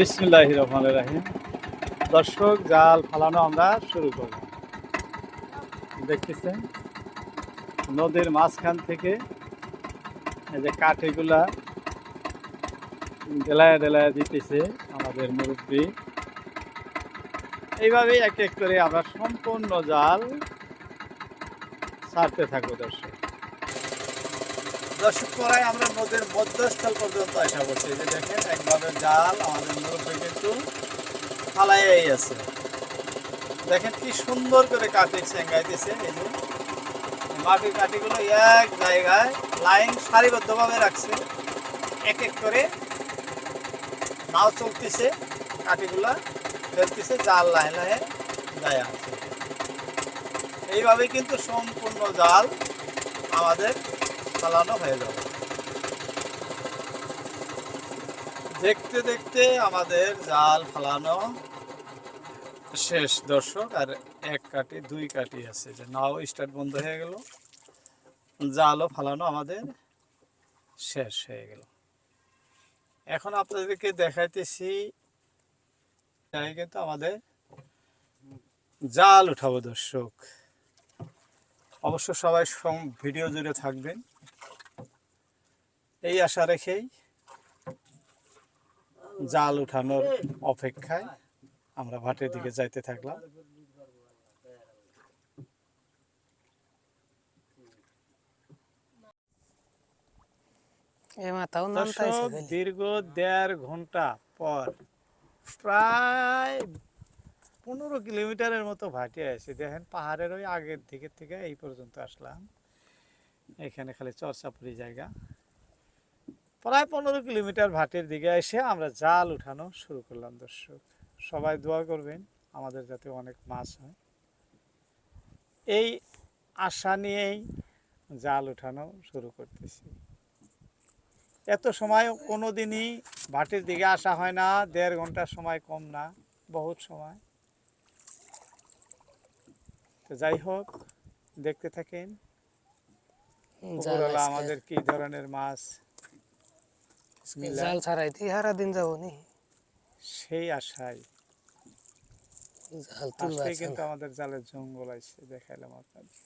বিসমুল্লাহ রহমান রাহিম। দর্শক, জাল ফালানো আমরা শুরু করব। দেখতেছেন, নদীর মাঝখান থেকে এই যে কাঠিগুলা ডেলায় ডেলায় দিতেছে আমাদের মুরব্বী। এইভাবেই এক এক করে আমরা সম্পূর্ণ জাল ছাড়তে থাকব দর্শক। দর্শক করাই আমরা নদীর মধ্যস্থল পর্যন্ত আসা করছি। যে দেখেন একভাবে জাল আমাদের মুরব্বী কিন্তু ফালাইয়াই আছে দেখেন কি সুন্দর করে কাঠি সেঙ্গাইতেছে এই যে। মাটির কাঠিগুলো এক জায়গায় লাইন সারিবদ্ধভাবে রাখছে। এক এক করে নাও চলতেছে, কাঠিগুলা ফেলতেছে জাল লাহে লাহে যায় আছে। এইভাবে কিন্তু সম্পূর্ণ জাল আমাদের চালানো হয়ে যাবে। দেখতে দেখতে আমাদের জাল ফালানো শেষ। দর্শক, আর এক কাটি, দুই কাটি আছে। যে নাও স্টার্ট বন্ধ হয়ে গেল। জালও ফালানো আমাদের শেষ হয়ে গেল। এখন আপনাদেরকে দেখাইতেছি তাই কিন্তু আমাদের জাল উঠাবো দর্শক। অবশ্য সবাই ভিডিও জুড়ে থাকবেন। এই আশা রেখেই জাল উঠানোর অপেক্ষায় আমরা ভাটের দিকে যাইতে থাকলাম। দীর্ঘ দেড় ঘণ্টা পর প্রায় পনেরো কিলোমিটারের মতো ভাটি আছে দেখেন পাহাড়ের ওই আগের দিকে থেকে এই পর্যন্ত আসলাম। এখানে খালি চর্চাপুরি জায়গা। প্রায় পনেরো কিলোমিটার ভাটের দিকে এসে আমরা জাল উঠানো শুরু করলাম দর্শক। সবাই দোয়া করবেন আমাদের যাতে অনেক মাছ হয়। এই আশা নিয়েই জাল উঠানো শুরু করতেছি। এত সময় কোনো দিনই ভাটির দিকে আসা হয় না দেড় ঘণ্টা সময় কম না বহুত সময়। তো যাই হোক দেখতে থাকেন। আমাদের কি ধরনের মাছ। জাল ছাড়াইতে সারা দিন যাব নি। সেই আশায়। জাল তুলবা কিন্তু আমাদের জালের জঙ্গল দেখাইলাম আপনাদের।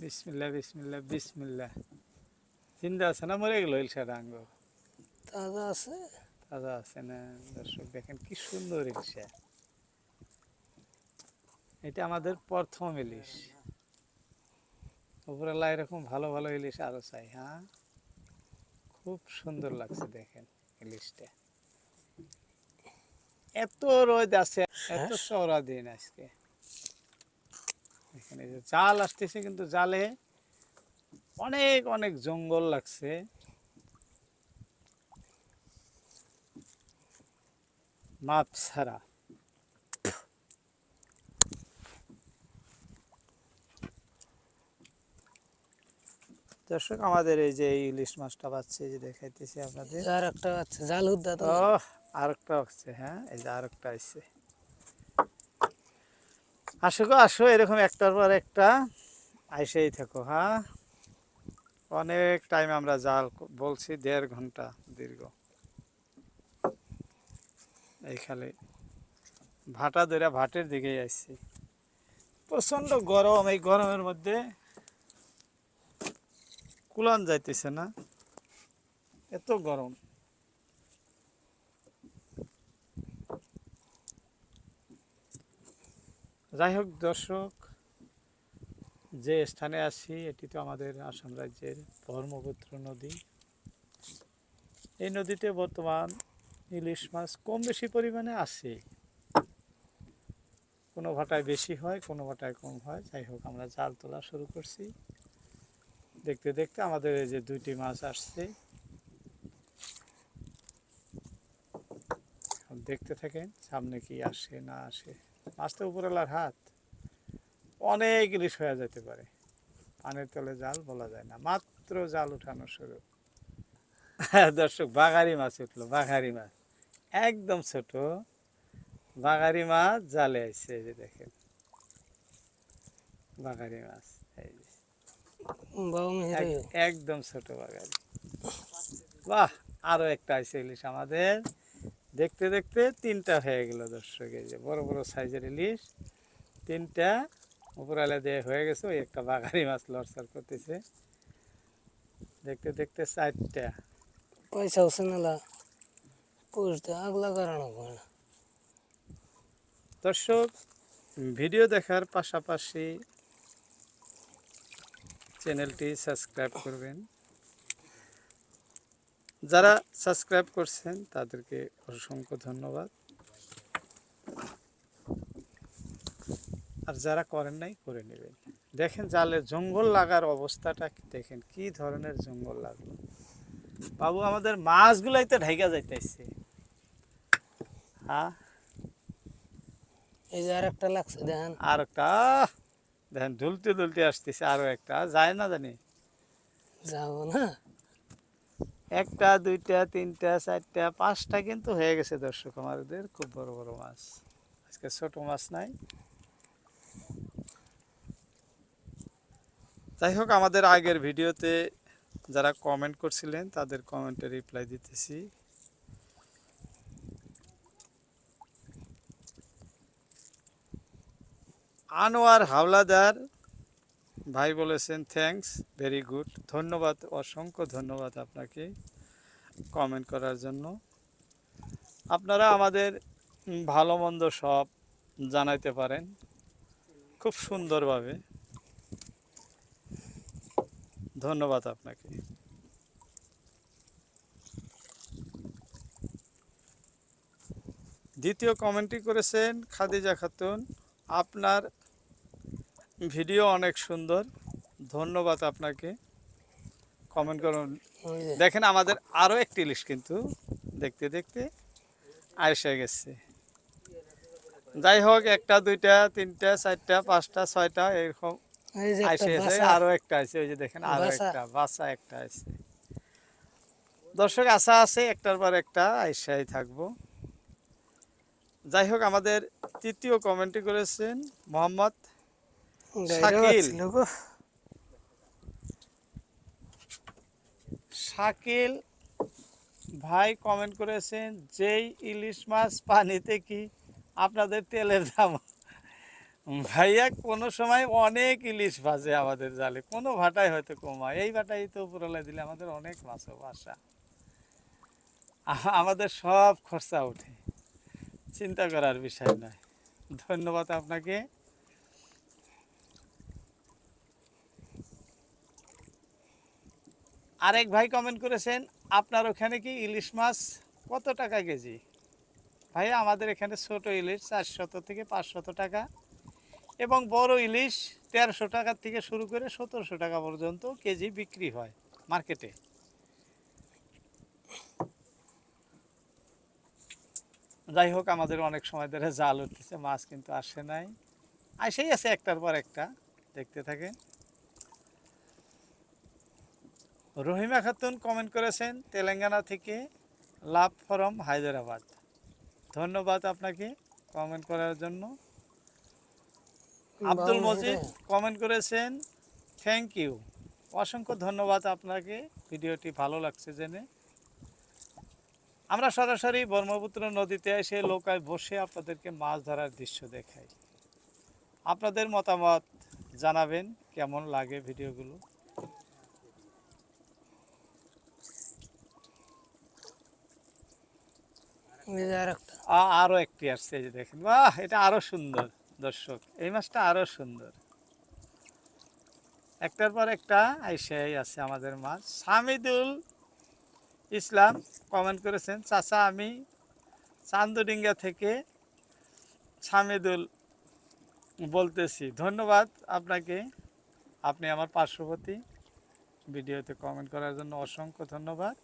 বিসমিল্লা বিসমিল্লা বিসমিল্লা জিন্দা আছে না মরে গেল ইলশা ডাঙ্গ তাজা আছে। তাজা আছে না দর্শক দেখেন কি সুন্দর ইলিশা। এটা আমাদের প্রথম ইলিশ। উপরালা এরকম ভালো ভালো ইলিশ আরও চাই হ্যাঁ? খুব সুন্দর লাগছে দেখেন ইলিশটা এত রোদ আছে এত চওড়া দিন আজকে। এখানে যে জাল আসতেছে কিন্তু জালে অনেক অনেক জঙ্গল লাগছে। মাপ ছাড়া। দর্শক আমাদের এই যে ইলিশ মাছটা পাচ্ছে এই যে দেখাইতেছি আপনাদের। আর একটা আছে জাল হুদ্দা তো। ও আরেকটা হচ্ছে হ্যাঁ এই যে আরেকটা আছে আসো গো আসো এরকম একটার পর একটা আইসেই থাকো হ্যাঁ? অনেক টাইম আমরা জাল বলছি দেড় ঘণ্টা দীর্ঘ। এইখানে ভাটা ধরে ভাটের দিকেই আসছি প্রচণ্ড গরম এই গরমের মধ্যে কুলান যাইতেছে না। এত গরম। যাই হোক দর্শক, যে স্থানে আছি, এটি তো আমাদের আসাম রাজ্যের ব্রহ্মপুত্র নদী। এই নদীতে বর্তমান ইলিশ মাছ কম বেশি পরিমাণে আছে। কোনো ভাটায় বেশি হয়, কোনো ভাটায় কম হয়। যাই হোক, আমরা জাল তোলা শুরু করছি। দেখতে দেখতে আমাদের এই যে দুইটি মাছ আসছে। দেখতে থাকেন সামনে কি আসে না আসে। মাছটা উপরওয়ালার হাত। অনেক ইলিশ হয়ে যেতে পারে। পানের তলে জাল বলা যায় না, মাত্র জাল উঠানো শুরু। দর্শক বাগারি মাছ উঠল, বাঘারি মাছ। একদম ছোট। বাগারি মাছ জালে আসছে এই যে দেখেন। বাগারি মাছ, এই একদম ছোট বাগারি বাহ আরও একটা আইসে ইলিশ আমাদের। দেখতে দেখতে তিনটা হয়ে গেল দর্শক এই যে বড় বড় সাইজের ইলিশ। তিনটা উপরালে দিয়ে হয়ে গেছে ওই একটা বাগারি মাছ লড়সার করতেছে। দেখতে দেখতে চারটা। পয়সা হচ্ছে পুষতে আগলা কারণ না। দর্শক ভিডিও দেখার পাশাপাশি চ্যানেলটি সাবস্ক্রাইব করবেন। যারা সাবস্ক্রাইব করছেন তাদেরকে অসংখ্য ধন্যবাদ। আর যারা করেন নাই করে নেবেন। দেখেন জালে জঙ্গল লাগার অবস্থাটা দেখেন কি ধরনের জঙ্গল লাগল। বাবু আমাদের মাছগুলাই তো ঢাইকা যাইতেছে। হ্যাঁ? এই যে আর একটা লাগছে দেখেন। আর একটা! দেখেন দুলতে দুলতে আসতেছে আরও একটা যায় না জানি। যাব না। একটা দুইটা তিনটা চারটা পাঁচটা কিন্তু হয়ে গেছে দর্শক আমাদের খুব বড় বড় মাছ। আজকে ছোট মাছ নাই। যাই হোক আমাদের আগের ভিডিওতে যারা কমেন্ট করছিলেন তাদের কমেন্টে রিপ্লাই দিতেছি। আনোয়ার হাওলাদার, ভাই বলেছেন থ্যাঙ্কস ভেরি গুড ধন্যবাদ, অসংখ্য ধন্যবাদ আপনাকে কমেন্ট করার জন্য। আপনারা আমাদের ভালো মন্দ সব জানাইতে পারেন, খুব সুন্দরভাবে। ধন্যবাদ আপনাকে। দ্বিতীয় কমেন্টটি করেছেন খাদিজা খাতুন। আপনার ভিডিও অনেক সুন্দর। ধন্যবাদ আপনাকে। কমেন্ট করুন। দেখেন আমাদের আরও একটি ইলিশ কিন্তু দেখতে দেখতে আইসে গেছে। যাই হোক একটা দুইটা তিনটা চারটা পাঁচটা ছয়টা এরকম যে একটা গেছে। আরও একটা আছে। ওই যে দেখেন আরও একটা বাসা একটা আছে। দর্শক আশা আছে একটার পর একটা আইসাই থাকব। যাই হোক আমাদের তৃতীয় কমেন্টটি করেছেন মোহাম্মদ শাকিল। শাকিল ভাই কমেন্ট করেছেন যেই ইলিশ মাছ পানিতে কি আপনাদের তেলের দাম? ভাইয়া কোনো সময় অনেক ইলিশ ভাজে আমাদের জালে। কোনো ভাটায় হয়তো কমায় এই ভাটাই তো উপরলে দিলে আমাদের অনেক মাছও বাসা। আমাদের সব খরচা ওঠে চিন্তা করার বিষয় নয়। ধন্যবাদ আপনাকে। আরেক ভাই কমেন্ট করেছেন, আপনার ওখানে কি ইলিশ মাছ কত টাকা কেজি? ভাই, আমাদের এখানে ছোট ইলিশ চারশত থেকে পাঁচশত টাকা এবং বড় ইলিশ তেরোশো টাকা থেকে শুরু করে সতেরোশো টাকা পর্যন্ত কেজি বিক্রি হয় মার্কেটে। যাই হোক, আমাদের অনেক সময় ধরে জাল উঠতেছে, মাছ কিন্তু আসে নাই। আসেই আছে একটার পর একটা, দেখতে থাকেন। রহিমা খাতুন কমেন্ট করেছেন তেলেঙ্গানা থেকে লাভ ফরম হায়দ্রাবাদ। ধন্যবাদ আপনাকে কমেন্ট করার জন্য। আব্দুল মজিদ কমেন্ট করেছেন থ্যাংক ইউ অসংখ্য ধন্যবাদ আপনাকে ভিডিওটি ভালো লাগছে জেনে। আমরা সরাসরি ব্রহ্মপুত্র নদীতে এসে লোকায় বসে আপনাদেরকে মাছ ধরার দৃশ্য দেখাই। আপনাদের মতামত জানাবেন কেমন লাগে ভিডিওগুলো এই যে আর একটি আসছে এই যে দেখেন। বাহ, এটা আরও সুন্দর দর্শক। এই মাছটা আরও সুন্দর। একটার পর একটা আইসাই আছে আমাদের মাছ। সামিদুল ইসলাম কমেন্ট করেছেন, চাচা, আমি চান্দুডিঙ্গা থেকে সামিদুল বলতেছি। ধন্যবাদ আপনাকে। আপনি আমার পার্শ্ববর্তী ভিডিওতে কমেন্ট করার জন্য অসংখ্য ধন্যবাদ।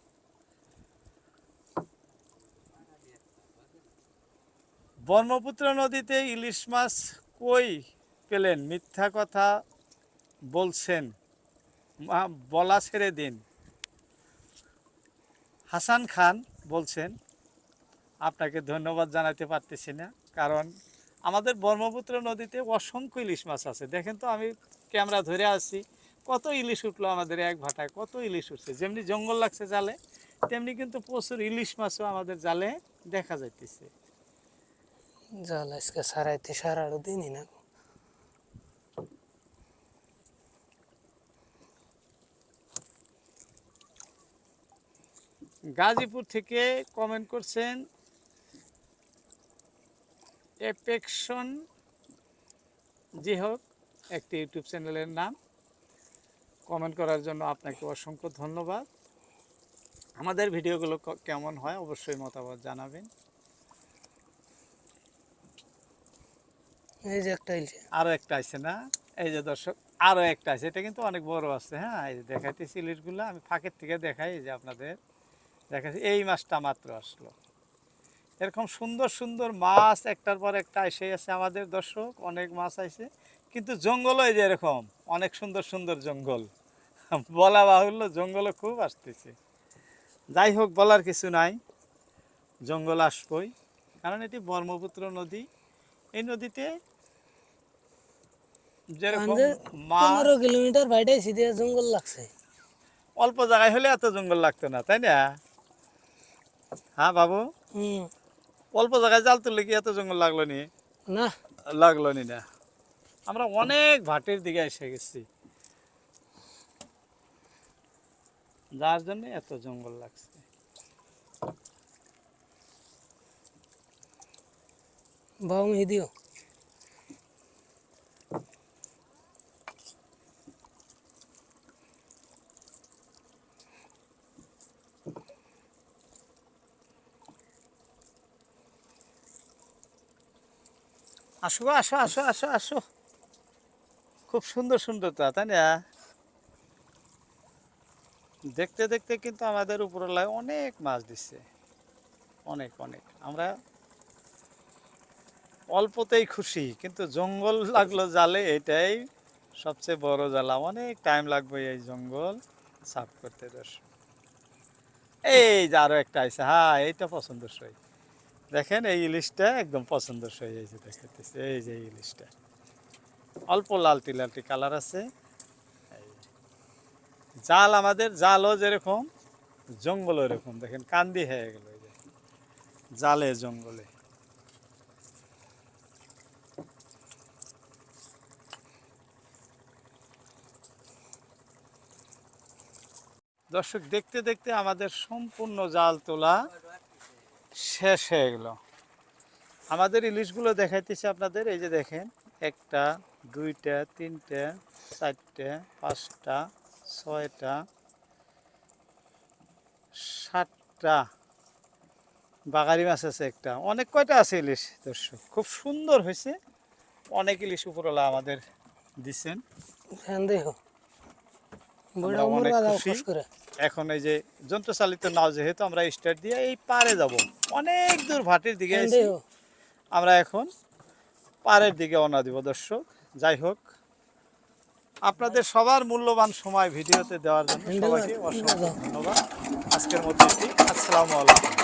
ব্রহ্মপুত্র নদীতে ইলিশ মাছ কই পেলেন? মিথ্যা কথা বলছেন। বলা ছেড়ে দিন। হাসান খান বলছেন, আপনাকে ধন্যবাদ জানাতে পারতেছি না, কারণ আমাদের ব্রহ্মপুত্র নদীতে অসংখ্য ইলিশ মাছ আছে। দেখেন তো, আমি ক্যামেরা ধরে আছি, কত ইলিশ উঠল আমাদের এক ভাটায়, কত ইলিশ উঠছে। যেমনি জঙ্গল লাগছে জালে, তেমনি কিন্তু প্রচুর ইলিশ মাছও আমাদের জালে দেখা যাইতেছে। জাল আজকে সারাইতে সারারও দিনই না গাজীপুর থেকে কমেন্ট করছেন এপেকশন জি হোক একটি ইউটিউব চ্যানেলের নাম। কমেন্ট করার জন্য আপনাকে অসংখ্য ধন্যবাদ। আমাদের ভিডিওগুলো কেমন হয় অবশ্যই মতামত জানাবেন। এই যে একটা ইলছে আরও একটা আছে না? এই যে দর্শক আরও একটা আছে। এটা কিন্তু অনেক বড় আছে হ্যাঁ? এই যে দেখাইতেছি ইলিশগুলো, আমি ফাঁকের থেকে দেখাই যে আপনাদের। দেখাচ্ছি এই মাছটা মাত্র আসলো। এরকম সুন্দর সুন্দর মাছ একটার পর একটা এসে আছে আমাদের দর্শক, অনেক মাছ আছে কিন্তু জঙ্গলও এই যে এরকম, অনেক সুন্দর সুন্দর জঙ্গল। বলা বাহুল্য, জঙ্গলও খুব আসতেছে। যাই হোক, বলার কিছু নাই। জঙ্গল আসবই, কারণ এটি ব্রহ্মপুত্র নদী। এই নদীতে পনেরো কিলোমিটার বাইরে সিধে জঙ্গল লাগছে। অল্প জায়গায় হলে এত জঙ্গল লাগতো না তাই না? হ্যাঁ বাবু? হুম। অল্প জায়গায় জাল তুললে কি এত জঙ্গল লাগল নি? না। লাগল নি না। আমরা অনেক ভাটের দিকে এসে গেছি। যার জন্য এত জঙ্গল লাগছে। মিহি দিও। আসো আসো আসো আসো আসো। খুব সুন্দর সুন্দর তা, তাই না? দেখতে দেখতে কিন্তু আমাদের উপরলায় অনেক মাছ দিচ্ছে অনেক অনেক। আমরা অল্পতেই খুশি, কিন্তু জঙ্গল লাগল জালে, এটাই সবচেয়ে বড় জ্বালা। অনেক টাইম লাগবে এই জঙ্গল সাফ করতে, দর্শক। এই যে আরও একটা আছে হ্যাঁ এইটা পছন্দসই। দেখেন এই ইলিশটা একদম পছন্দসই, এই যে এই যে ইলিশটা। অল্প লালটি লালটি কালার আছে। জাল আমাদের, জালও যেরকম জঙ্গল এরকম। দেখেন কান্দি হয়ে গেল জালে, জঙ্গলে। দর্শক, দেখতে দেখতে আমাদের সম্পূর্ণ জাল তোলা শেষ হয়ে গেল। আমাদের ইলিশগুলো দেখাইতেছি আপনাদের, এই যে দেখেন, একটা, দুইটা, তিনটা, চারটা, পাঁচটা, ছয়টা, সাতটা বাগারি মাছ আছে একটা। অনেক কয়টা আছে ইলিশ দর্শক? খুব সুন্দর হয়েছে। অনেক ইলিশ উপরওয়ালা আমাদের দিচ্ছেন ফ্যান দেখো। আমরা অনেক খুশি। এখন এই যে যন্ত্র চালিত নাও যেহেতু আমরা স্টার্ট দিয়ে এই পারে যাব অনেক দূর ভাটির দিকে আমরা এখন পারের দিকে অনা দিব দর্শক যাই হোক আপনাদের সবার মূল্যবান সময় ভিডিওতে দেওয়ার জন্য সবাইকে অসংখ্য ধন্যবাদ। আজকের মধ্যে। আসসালামু আলাইকুম